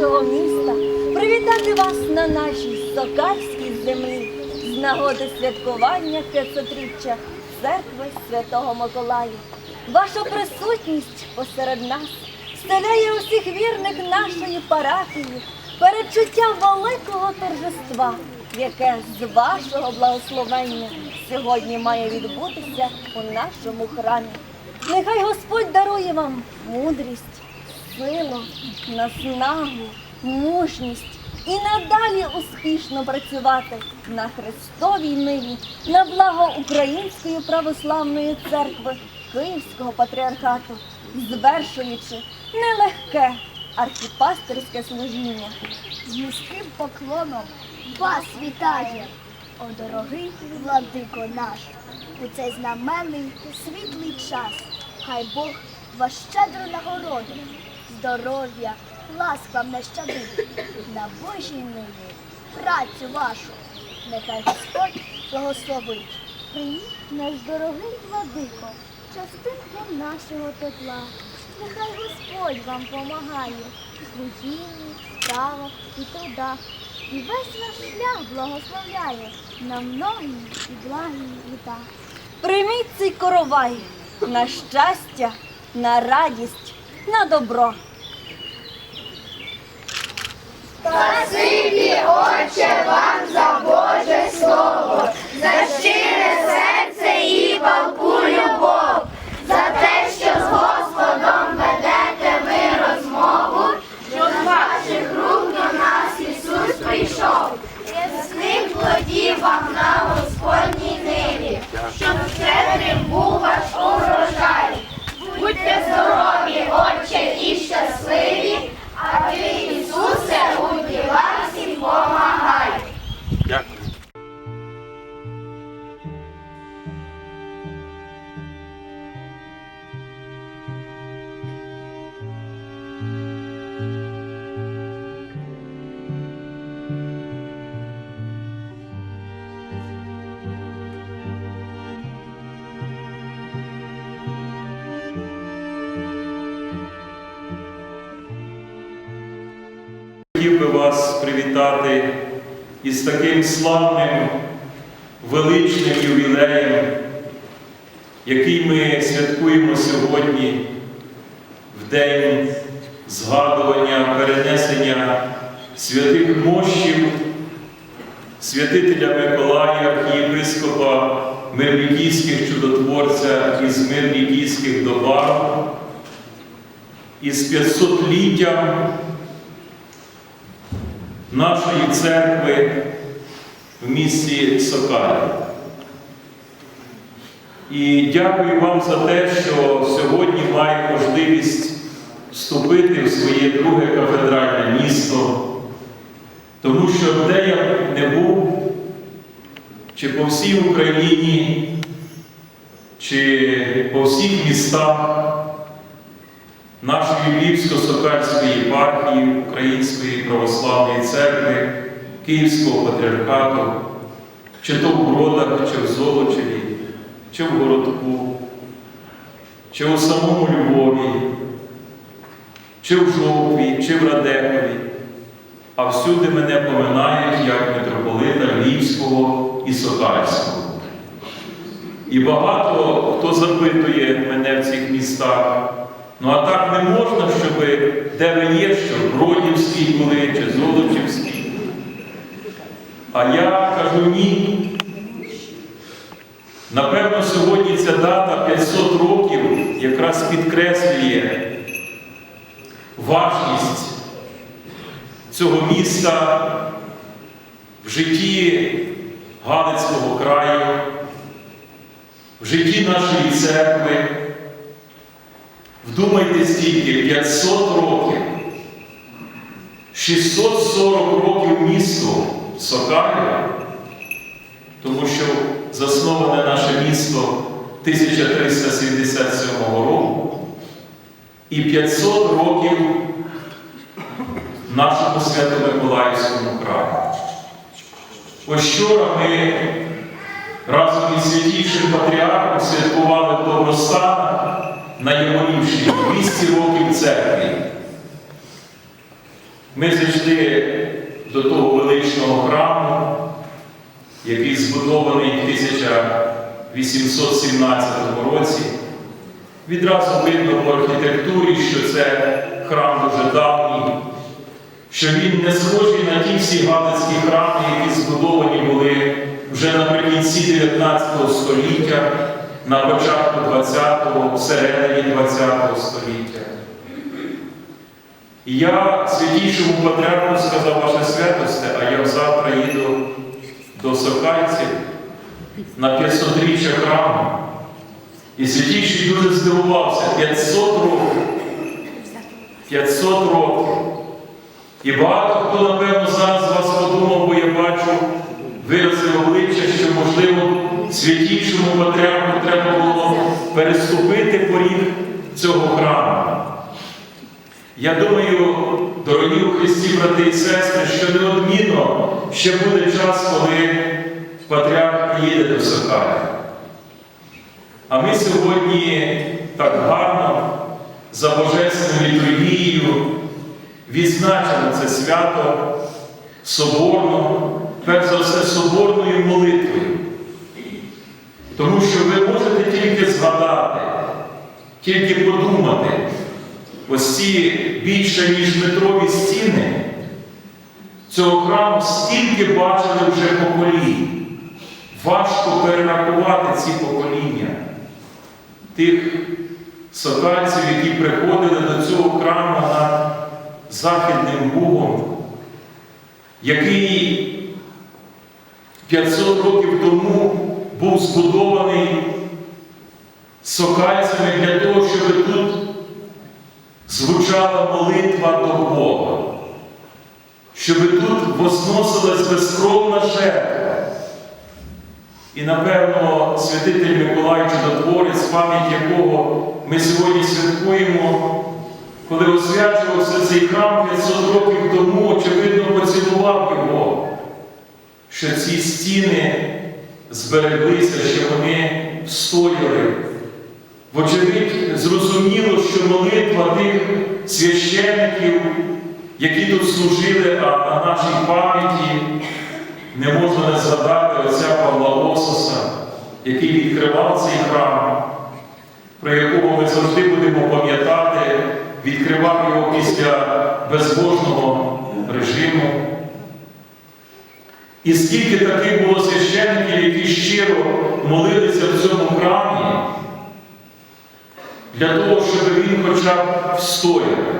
нашого міста, привітати вас на нашій сокальській землі з нагоди святкування 500-річчя церкви Святого Миколая. Ваша присутність посеред нас вселяє усіх вірних нашої парафії передчуття великого торжества, яке з вашого благословення сьогодні має відбутися у нашому храмі. Нехай Господь дарує вам мудрість, силу, наснагу, мужність і надалі успішно працювати на Христовій ниві на благо Української православної церкви Київського патріархату, звершуючи нелегке архіпастерське служіння. З низьким поклоном вас вітає, о дорогий владико наш, у цей знаменний світлий час. Хай Бог вас щедро нагородить, здоров'я, ласк вам не на Божій ниві, працю вашу, нехай Господь благословить. Прийміть наш дорогий владико, частинка нашого тепла. Нехай Господь вам помагає у служінні, справах і трудах. І весь ваш шлях благословляє на многі і благі літа. Прийміть цей коровай на щастя, на радість, на добро. Спасибі, Отче, вам за Боже Слово, за щире серце і палку любов, Хотів би вас привітати із таким славним, величним ювілеєм, який ми святкуємо сьогодні в день згадування, перенесення святих мощів, святителя Миколая, архієпископа Мирнікійських чудотворця із Мирнікійських добав, із 500-літтям нашої церкви в місті Сокалі. І дякую вам за те, що сьогодні маю можливість вступити в своє друге кафедральне місто, тому що де я не був, чи по всій Україні, чи по всіх містах нашої Львівсько-Сокальської єпархії Української православної церкви, Київського патріархату, чи то в Бродах, чи в Золочеві, чи в Городку, чи у самому Львові, чи в Жовкві, чи в Радехові, а всюди мене поминають як митрополита Львівського і Сокальського. І багато хто запитує мене в цих містах. Ну а так не можна, щоб де ви є, що Бродівський були чи Золочівський. А я кажу ні. Напевно, сьогодні ця дата 500 років якраз підкреслює важність цього міста в житті Галицького краю, в житті нашої церкви. Вдумайтесь тільки 500 років, 640 років місту Сокалія, тому що засноване наше місто 1377 року, і 500 років нашому Свято-Миколаївському краю. Ось ми разом із святішим патріархом святкували Добростан на Яворівщині 200 років церкві. Ми зайшли до того величного храму, який збудований в 1817 році. Відразу видно по архітектурі, що це храм дуже давній, що він не схожий на ті всі галицькі храми, які збудовані були вже наприкінці 19 століття, на початку 20-го, всередині 20 століття. Я святійшому патріарху сказав ваше святосте, а я завтра їду до Сокальців на 500-річчя храму. І святійший дуже здивувався 500 років. 500 років. І багато хто, напевно, зараз вас подумав, бо я бачу вирази обличчя, що, можливо, святійшому патріарху треба було переступити поріг цього храму. Я думаю, дорогі у Христі, брати і сестри, що неодмінно ще буде час, коли патріарх приїде до Сокаля. А ми сьогодні так гарно за Божественною літургією відзначимо це свято соборно, перш за все соборною молитвою. Тому що ви можете тільки згадати, тільки подумати, ось ці більше ніж метрові стіни цього храму стільки бачили вже поколінь. Важко перерахувати ці покоління тих сокальців, які приходили до цього храму над Західним Бугом, який 500 років тому був збудований сокальцями для того, щоб тут звучала молитва до Бога, щоб тут возносилась безкровна жертва. І, напевно, святитель Миколай Чудотворець, пам'ять якого ми сьогодні святкуємо, коли освячувався цей храм 500 років тому, очевидно, поцілував його, що ці стіни збереглися, що вони встояли. Вочевидь, зрозуміло, що молитва тих священників, які тут служили, а на нашій пам'яті не можна не згадати отця Павла Ососа, який відкривав цей храм, про якого ми завжди будемо пам'ятати, відкривав його після безбожного режиму. І скільки таких було священників, які щиро молилися в цьому храмі, для того, щоб він хоча б встояв.